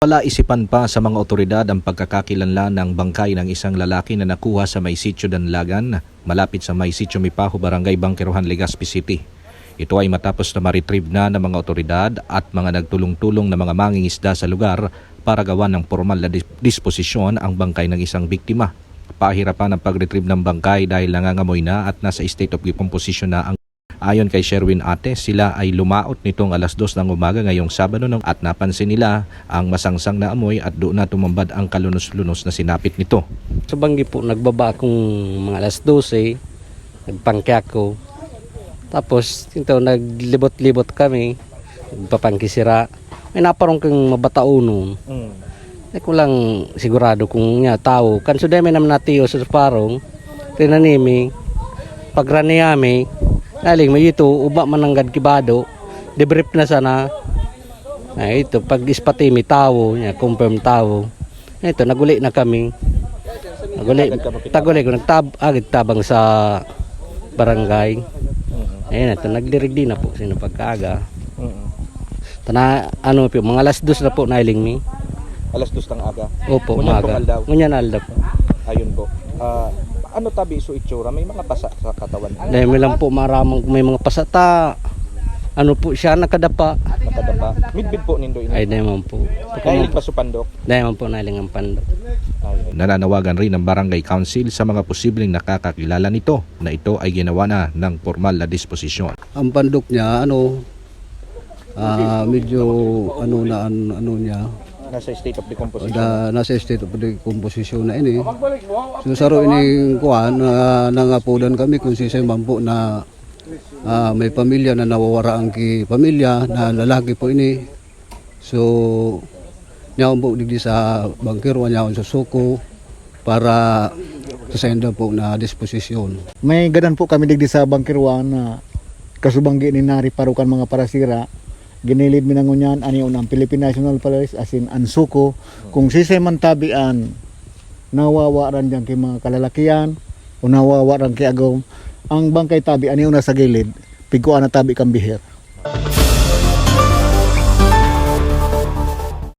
Wala isipan pa sa mga otoridad ang pagkakakilanlan ng bangkay ng isang lalaki na nakuha sa may Danlagan, malapit sa may Mipaho, Barangay Bangkerohan, Legazpi City. Ito ay matapos na ma-retrieve na ng mga otoridad at mga nagtulong-tulong na mga mangingisda sa lugar para gawa ng formal na dis- disposisyon ang bangkay ng isang biktima. Pahirapan ang pag-retrieve ng bangkay dahil nangangamoy na at nasa state of decomposition na ang Ayon kay Sherwin Ate, sila ay lumaot nitong alas dos ng umaga ngayong Sabado nung at napansin nila ang masangsang na amoy at doon na tumambad ang kalunos-lunos na sinapit nito. Sa banggi po, nagbaba akong mga alas 12, nagpangkya ako. Tapos, ito, naglibot-libot kami, nagpapangkisira. May naparong kang mabatao noon. Hindi ko lang sigurado kung nga tao. Kan suday may naman natiyo sa parong, tinanimi, pagraniyami, naling may ito, uba mananggad kibado, debrief na sana. Ay, ito, pag ispati may tao, niya, confirm tao. Ito, naguli na kami. Naguli, taguli ko, nagtab, agad tabang sa barangay. Ayun, ito, nagdirig din na po sino pagkaaga. Tana, ano po, mga alas dos na po nailing mi. Alas dos ng aga. Opo, Ngunyan tumaldaw. Ngunyan aldaw po. Ayun po. Ah, ano tabi iso itsura? May mga pasa sa katawan. Dahil may lang po maramang may mga pasata. Ano po siya nakadapa. Nakadapa. Midbid po nindo Ay, dahil man po. Dahil pasupandok. Dahil man po nailing ang pando. Nananawagan rin ng Barangay Council sa mga posibleng nakakakilala nito na ito ay ginawa na ng formal na disposisyon. ang pandok niya ano ah medyo ano na an- ano niya Nasa state of decomposition. da, nasa state of decomposition na ini. So saro ini kuan na nangapudan kami kung si man po na ah, may pamilya na nawawara ang ki pamilya na lalaki po ini. So niya po digdi sa bangkero niya sa suko para sa senda po na disposisyon. May ganan po kami digdi sa bangkirwan na kasubanggi ni nari parukan mga parasira ginilid mi nangunyan ani unang Philippine National Police as in ansuko. Kung sisay man tabian nawawaran diyan kay mga kalalakian o nawawaran kay agom ang bangkay tabi ani una sa gilid piguan na tabi kang bihir